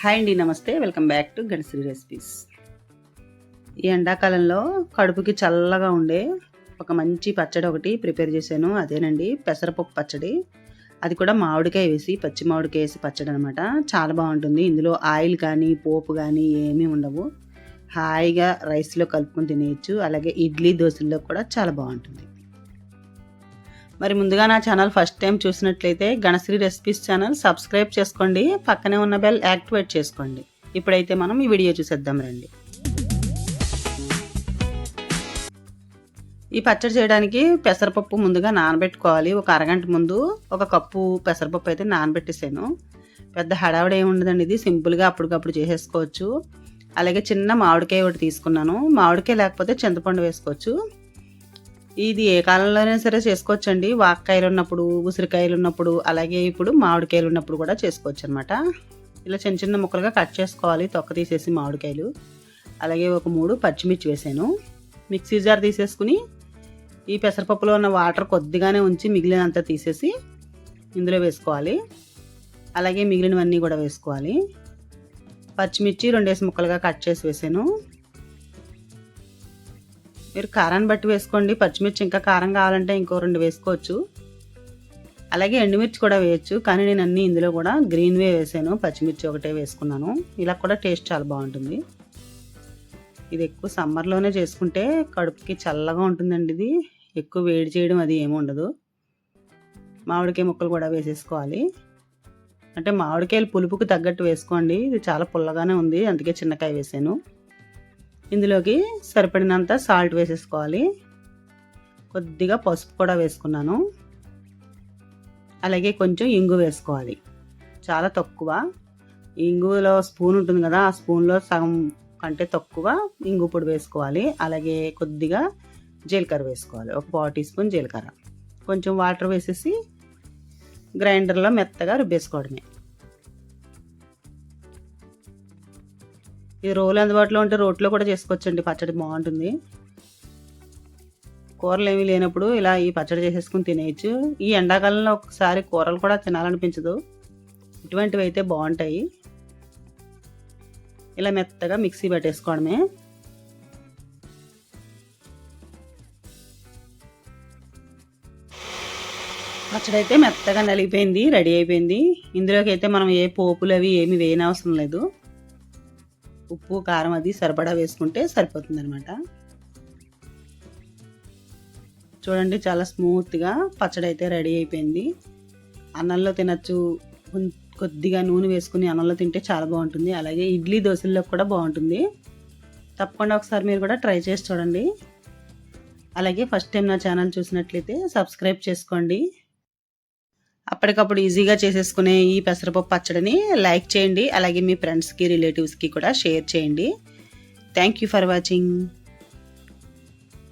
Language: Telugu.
హాయ్ అండి నమస్తే. Welcome back to Ganasri recipes. ఈ ఎండాకాలంలో కడుపుకి చల్లగా ఉండే ఒక మంచి పచ్చడి ఒకటి ప్రిపేర్ చేశాను. అదేనండి పెసరపప్పు పచ్చడి. అది కూడా మామిడికాయ వేసి పచ్చి మామిడికాయ వేసి పచ్చడి అనమాట చాలా బాగుంటుంది. ఇందులో ఆయిల్ కానీ పోపు కానీ ఏమీ ఉండవు. హాయిగా రైస్లో కలుపుకొని తినేయచ్చు. అలాగే ఇడ్లీ దోశల్లో కూడా చాలా బాగుంటుంది. మరి ముందుగా నా ఛానల్ ఫస్ట్ టైం చూసినట్లయితే గణశ్రీ రెసిపీస్ ఛానల్ సబ్స్క్రైబ్ చేసుకోండి పక్కనే ఉన్న బెల్ యాక్టివేట్ చేసుకోండి. ఇప్పుడైతే మనం ఈ వీడియో చూసేద్దాం రండి. ఈ పచ్చడి చేయడానికి పెసరపప్పు ముందుగా నానబెట్టుకోవాలి. ఒక అరగంట ముందు ఒక కప్పు పెసరపప్పు అయితే నానబెట్టేసాను. పెద్ద హడావిడి ఏమి ఉండదండి ఇది సింపుల్గా అప్పటికప్పుడు చేసేసుకోవచ్చు. అలాగే చిన్న మామిడికాయ ఒకటి తీసుకున్నాను. మామిడికాయ లేకపోతే చింతపండు వేసుకోవచ్చు. ఇది ఏ కాలంలోనైనా సరే చేసుకోవచ్చండి. వాక్కాయలు ఉన్నప్పుడు ఉసిరికాయలు ఉన్నప్పుడు అలాగే ఇప్పుడు మామిడికాయలు ఉన్నప్పుడు కూడా చేసుకోవచ్చు అనమాట ఇలా చిన్న చిన్న ముక్కలుగా కట్ చేసుకోవాలి. తొక్క తీసేసి మామిడికాయలు. అలాగే ఒక మూడు పచ్చిమిర్చి వేసాను. మిక్సీ జార్ తీసేసుకుని ఈ పెసరపప్పులో ఉన్న వాటర్ కొద్దిగానే ఉంచి మిగిలినంత తీసేసి ఇందులో వేసుకోవాలి. అలాగే మిగిలినవన్నీ కూడా వేసుకోవాలి. పచ్చిమిర్చి రెండేసి ముక్కలుగా కట్ చేసి వేసాను. మీరు కారాన్ని బట్టి వేసుకోండి. పచ్చిమిర్చి ఇంకా కారం కావాలంటే ఇంకో రెండు వేసుకోవచ్చు. అలాగే ఎండుమిర్చి కూడా వేయచ్చు. కానీ నేను అన్నీ ఇందులో కూడా గ్రీన్వే వేసాను. పచ్చిమిర్చి ఒకటే వేసుకున్నాను. ఇలా కూడా టేస్ట్ చాలా బాగుంటుంది. ఇది ఎక్కువ సమ్మర్లోనే చేసుకుంటే కడుపుకి చల్లగా ఉంటుందండి ఇది. ఎక్కువ వేడి చేయడం అది ఏమి ఉండదు. మామిడికాయ ముక్కలు కూడా వేసేసుకోవాలి. అంటే మామిడికాయలు పులుపుకి తగ్గట్టు వేసుకోండి. ఇది చాలా పుల్లగానే ఉంది. అందుకే చిన్నకాయ వేసాను. ఇందులోకి సరిపడినంత సాల్ట్ వేసేసుకోవాలి. కొద్దిగా పసుపు కూడా వేసుకున్నాను. అలాగే కొంచెం ఇంగు వేసుకోవాలి. చాలా తక్కువ. ఇంగులో స్పూన్ ఉంటుంది కదా ఆ స్పూన్లో సగం కంటే తక్కువ ఇంగు పొడి వేసుకోవాలి. అలాగే కొద్దిగా జీలకర్ర వేసుకోవాలి. ఒక పావు టీ స్పూన్ జీలకర్ర. కొంచెం వాటర్ వేసేసి గ్రైండర్లో మెత్తగా రుబ్బేసుకోవడమే. ఈ రోలు అందుబాటులో ఉంటే రోట్లో కూడా చేసుకోవచ్చండి. పచ్చడి బాగుంటుంది. కూరలు ఏమీ లేనప్పుడు ఇలా ఈ పచ్చడి చేసేసుకుని తినేయచ్చు. ఈ ఎండాకాలంలో ఒకసారి కూరలు కూడా తినాలనిపించదు. ఇటువంటివి అయితే బాగుంటాయి. ఇలా మెత్తగా మిక్సీ పెట్టేసుకోవడమే. పచ్చడి అయితే మెత్తగా నలిగిపోయింది రెడీ అయిపోయింది. ఇందులోకి అయితే మనం ఏ పోపులు అవి ఏమి వేయనవసరం లేదు. ఉప్పు కారం అది సరిపడా వేసుకుంటే సరిపోతుంది అనమాట చూడండి చాలా స్మూత్గా పచ్చడి అయితే రెడీ అయిపోయింది. అన్నంలో తినచ్చు కొద్దిగా నూనె వేసుకుని అన్నంలో తింటే చాలా బాగుంటుంది. అలాగే ఇడ్లీ దోశల్లో కూడా బాగుంటుంది. తప్పకుండా ఒకసారి మీరు కూడా ట్రై చేసి చూడండి. అలాగే ఫస్ట్ టైం నా ఛానల్ చూసినట్లయితే సబ్స్క్రైబ్ చేసుకోండి. అప్పటికప్పుడు ఈజీగా చేసేసుకునే ఈ పెసరపప్పు పచ్చడిని లైక్ చేయండి. అలాగే మీ ఫ్రెండ్స్కి రిలేటివ్స్కి కూడా షేర్ చేయండి. Thank you for watching